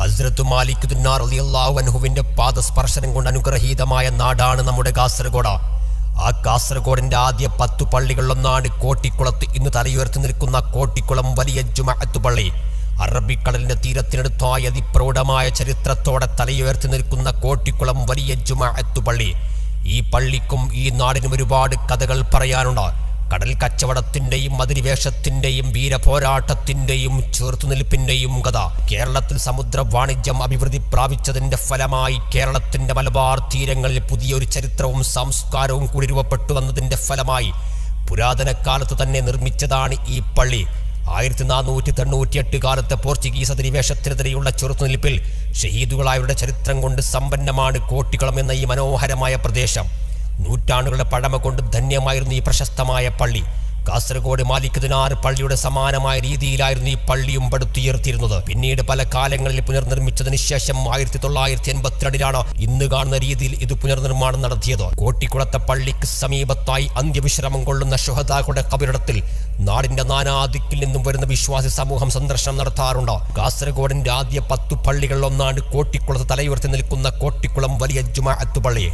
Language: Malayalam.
ഹസ്രത്തു മാലിക് ദുന്നാർ അലിയല്ലാഹു അൻഹുവിന്റെ പാദസ്പർശനം കൊണ്ട് അനുഗ്രഹീതമായ നാടാണ് നമ്മുടെ കാസർഗോഡ്. ആ കാസർഗോഡിന്റെ ആദ്യ പത്തു പള്ളികളിലൊന്നാണ് കോട്ടിക്കുളത്ത് ഇന്ന് തലയുയർത്തി നിൽക്കുന്ന കോട്ടിക്കുളം വലിയ ജുമഅത്ത് പള്ളി. അറബിക്കടലിന്റെ തീരത്തിനടുത്തായ അതിപ്രൗഢമായ ചരിത്രത്തോടെ തലയുയർത്തി നിൽക്കുന്ന കോട്ടിക്കുളം വലിയ ജുമഅത്ത് പള്ളി. ഈ പള്ളിക്കും ഈ നാടിനും ഒരുപാട് കഥകൾ പറയാനുണ്ട്. കടൽ കച്ചവടത്തിന്റെയും അധിനിവേശത്തിന്റെയും വീരപോരാട്ടത്തിന്റെയും ചെറുത്തുനിൽപ്പിന്റെയും കഥ. കേരളത്തിൽ സമുദ്ര വാണിജ്യം അഭിവൃദ്ധി പ്രാപിച്ചതിന്റെ ഫലമായി കേരളത്തിന്റെ മലബാർ തീരങ്ങളിൽ പുതിയൊരു ചരിത്രവും സംസ്കാരവും കൂടി രൂപപ്പെട്ടു വന്നതിന്റെ ഫലമായി പുരാതന കാലത്ത് തന്നെ നിർമ്മിച്ചതാണ് ഈ പള്ളി. ആയിരത്തി നാനൂറ്റി തൊണ്ണൂറ്റിയെട്ട് കാലത്തെ പോർച്ചുഗീസ് അധിനിവേശത്തിനെതിരെയുള്ള ചെറുത്തുനിൽപ്പിൽ ഷഹീദുകളായവരുടെ ചരിത്രം കൊണ്ട് സമ്പന്നമാണ് കോട്ടിക്കുളം എന്ന ഈ മനോഹരമായ പ്രദേശം. നൂറ്റാണ്ടുകളുടെ പഴമ കൊണ്ട് ധന്യമായിരുന്നു ഈ പ്രശസ്തമായ പള്ളി. കാസർഗോഡ് മാലിക് ദിനാർ പള്ളിയുടെ സമാനമായ രീതിയിലായിരുന്നു ഈ പള്ളിയും പടുത്തുയർത്തിയിരുന്നത്. പിന്നീട് പല കാലങ്ങളിൽ പുനർനിർമ്മിച്ചതിന് ശേഷം ആയിരത്തി തൊള്ളായിരത്തി എൺപത്തിരണ്ടിലാണ് ഇന്ന് കാണുന്ന രീതിയിൽ ഇത് പുനർനിർമ്മാണം നടത്തിയത്. കോട്ടിക്കുളത്തെ പള്ളിക്ക് സമീപത്തായി അന്ത്യവിശ്രമം കൊള്ളുന്ന ശുഹദാകളുടെ കബറിടത്തിൽ നാടിന്റെ നാനാദിക്കിൽ നിന്നും വരുന്ന വിശ്വാസി സമൂഹം സന്ദർശനം നടത്താറുണ്ട്. കാസർഗോഡിന്റെ ആദ്യ പത്തു പള്ളികളിൽ ഒന്നാണ് കോട്ടിക്കുളത്ത് തലയുയർത്തി നിൽക്കുന്ന കോട്ടിക്കുളം വലിയ ജുമാഅത്ത് പള്ളി.